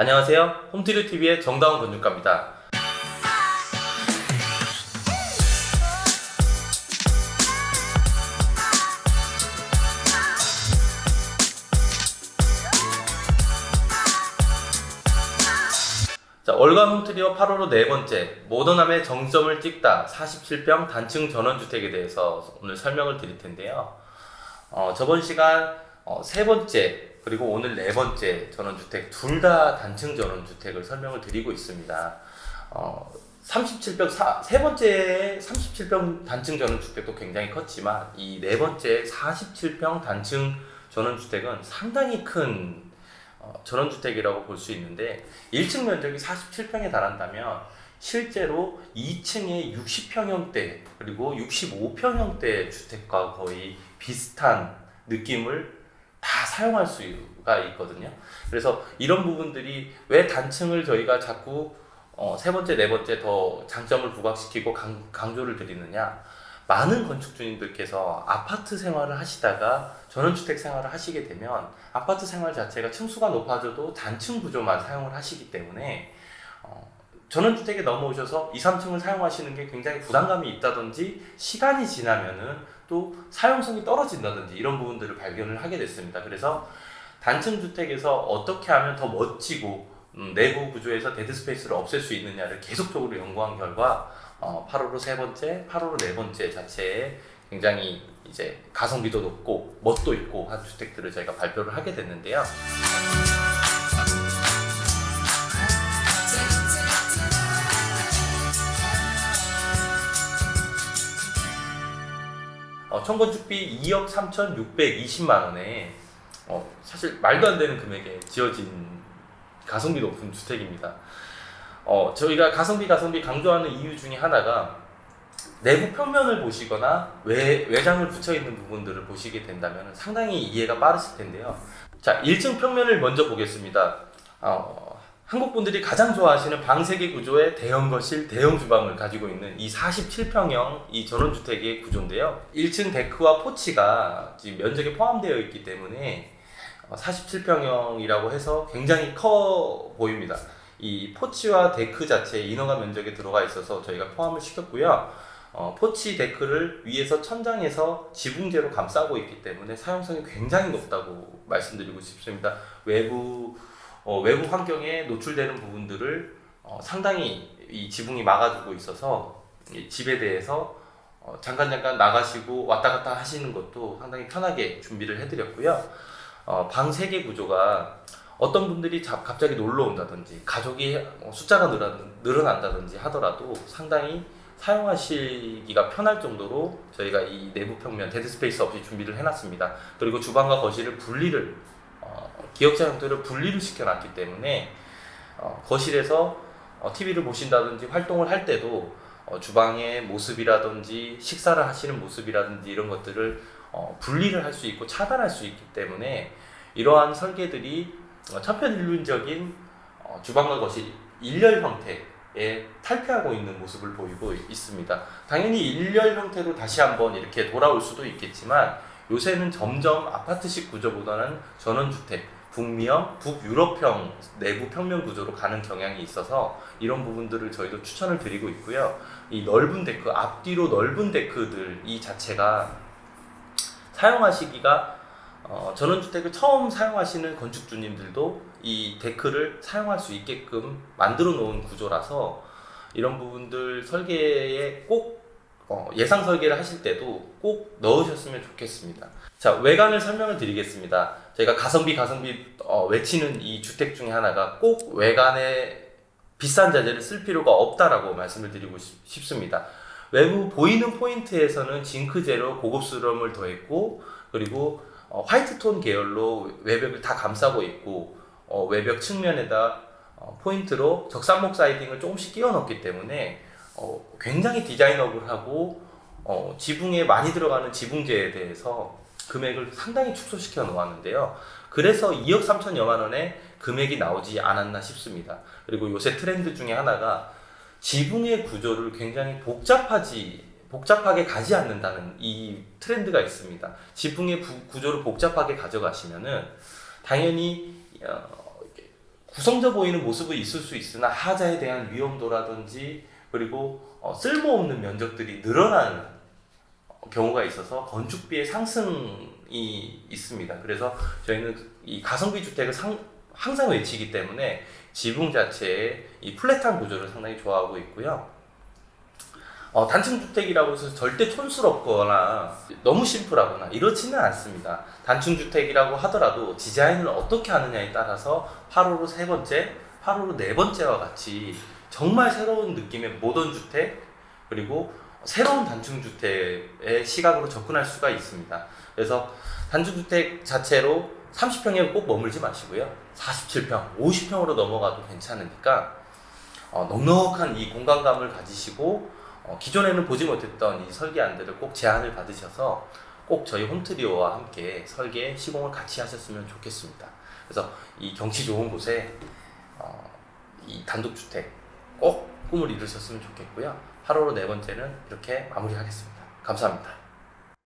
안녕하세요. 홈티르TV의 정다운 건축가입니다. 자, 월간 홈트리어 8호로 네 번째, 모던함의 정점을 찍다 47평 단층 전원주택에 대해서 오늘 설명을 드릴 텐데요. 어, 저번 시간 어, 세 번째, 그리고 오늘 네 번째 전원주택, 둘 다 단층 전원주택을 설명을 드리고 있습니다. 어, 37평, 사, 세 번째 37평 단층 전원주택도 굉장히 컸지만, 이 네 번째 47평 단층 전원주택은 상당히 큰 어, 전원주택이라고 볼 수 있는데 1층 면적이 47평에 달한다면 실제로 2층에 60평형대 그리고 65평형대 주택과 거의 비슷한 느낌을 다 사용할 수가 있거든요. 그래서 이런 부분들이 왜 단층을 저희가 자꾸 어, 세 번째, 네 번째 더 장점을 부각시키고 강, 강조를 드리느냐? 많은 건축주님들께서 아파트 생활을 하시다가 전원주택 생활을 하시게 되면 아파트 생활 자체가 층수가 높아져도 단층 구조만 사용을 하시기 때문에 어, 전원주택에 넘어오셔서 2, 3층을 사용하시는 게 굉장히 부담감이 있다든지 시간이 지나면은 또 사용성이 떨어진다든지 이런 부분들을 발견을 하게 됐습니다. 그래서 단층 주택에서 어떻게 하면 더 멋지고 음, 내부 구조에서 데드 스페이스를 없앨 수 있느냐를 계속적으로 연구한 결과 어, 8호로 세 번째, 8호로 네 번째 자체에 굉장히 이제 가성비도 높고 멋도 있고 한 주택들을 저희가 발표를 하게 됐는데요. 어, 총건축비 2억 3,620만 원에 어, 사실 말도 안 되는 금액에 지어진 가성비 높은 주택입니다. 어, 저희가 가성비 가성비 강조하는 이유 중에 하나가 내부 평면을 보시거나 외, 외장을 붙여 있는 부분들을 보시게 된다면 상당히 이해가 빠르실 텐데요. 자, 1층 평면을 먼저 보겠습니다. 어, 한국 분들이 가장 좋아하시는 방세개 구조의 대형 거실, 대형 주방을 가지고 있는 이 47평형 이 전원주택의 구조인데요. 1층 데크와 포치가 지금 면적에 포함되어 있기 때문에 47평형이라고 해서 굉장히 커 보입니다. 이 포치와 데크 자체에 인허가 면적에 들어가 있어서 저희가 포함을 시켰고요. 어, 포치 데크를 위에서 천장에서 지붕재로 감싸고 있기 때문에 사용성이 굉장히 높다고 말씀드리고 싶습니다. 외부 어, 외부 환경에 노출되는 부분들을 어, 상당히 이 지붕이 막아주고 있어서 이 집에 대해서 어, 잠깐 잠깐 나가시고 왔다 갔다 하시는 것도 상당히 편하게 준비를 해드렸고요. 어, 방 3개 구조가 어떤 분들이 자- 갑자기 놀러 온다든지 가족이 어, 숫자가 늘어, 늘어 난다든지 하더라도 상당히 사용하시기가 편할 정도로 저희가 이 내부 평면 데드 스페이스 없이 준비를 해놨습니다. 그리고 주방과 거실을 분리를 어, 기역자 형태로 분리를 시켜놨기 때문에 어, 거실에서 어, TV를 보신다든지 활동을 할 때도 어, 주방의 모습이라든지 식사를 하시는 모습이라든지 이런 것들을 어, 분리를 할 수 있고 차단할 수 있기 때문에 이러한 설계들이 어, 천편일률적인 어, 주방과 거실 일렬 형태에 탈피하고 있는 모습을 보이고 있습니다. 당연히 일렬 형태로 다시 한번 이렇게 돌아올 수도 있겠지만 요새는 점점 아파트식 구조보다는 전원주택, 북미형, 북유럽형 내부 평면 구조로 가는 경향이 있어서 이런 부분들을 저희도 추천을 드리고 있고요. 이 넓은 데크, 앞뒤로 넓은 데크들 이 자체가 사용하시기가 어, 전원주택을 처음 사용하시는 건축주님들도 이 데크를 사용할 수 있게끔 만들어 놓은 구조라서 이런 부분들 설계에 꼭 어, 예상 설계를 하실 때도 꼭 넣으셨으면 좋겠습니다. 자, 외관을 설명을 드리겠습니다. 저희가 가성비, 가성비 어, 외치는 이 주택 중에 하나가 꼭 외관에 비싼 자재를 쓸 필요가 없다라고 말씀을 드리고 싶- 싶습니다. 외부 보이는 포인트에서는 징크제로 고급스러움을 더했고 그리고 어, 화이트 톤 계열로 외벽을 다 감싸고 있고 어, 외벽 측면에다 어, 포인트로 적산목 사이딩을 조금씩 끼워 넣기 때문에 어, 굉장히 디자이너블하고 어, 지붕에 많이 들어가는 지붕재에 대해서 금액을 상당히 축소시켜 놓았는데요. 그래서 2억 3천여만 원의 금액이 나오지 않았나 싶습니다. 그리고 요새 트렌드 중에 하나가 지붕의 구조를 굉장히 복잡하지 복잡하게 가지 않는다는 이 트렌드가 있습니다. 지붕의 부- 구조를 복잡하게 가져가시면은 당연히 어, 가성져 보이는 모습은 있을 수 있으나 하자에 대한 위험도라든지 그리고 어, 쓸모없는 면적들이 늘어나는 경우가 있어서 건축비의 상승이 있습니다. 그래서 저희는 이 가성비 주택을 상, 항상 외치기 때문에 지붕 자체의 이 플랫한 구조를 상당히 좋아하고 있고요. 어, 단층 주택이라고 해서 절대 촌스럽거나 너무 심플하거나 이렇지는 않습니다. 단층 주택이라고 하더라도 디자인을 어떻게 하느냐에 따라서 8호로 세 번째, 8호로 네 번째와 같이 정말 새로운 느낌의 모던 주택 그리고 새로운 단층 주택의 시각으로 접근할 수가 있습니다. 그래서 단층 주택 자체로 30평에 꼭 머물지 마시고요. 47평, 50평으로 넘어가도 괜찮으니까 어, 넉넉한 이 공간감을 가지시고 어, 기존에는 보지 못했던 이 설계안들을 꼭 제안을 받으셔서 꼭 저희 홈트리오와 함께 설계 시공을 같이 하셨으면 좋겠습니다. 그래서 이 경치 좋은 곳에 어, 이 단독주택 꼭 꿈을 이루셨으면 좋겠고요. 8호로 네 번째는 이렇게 마무리하겠습니다. 감사합니다.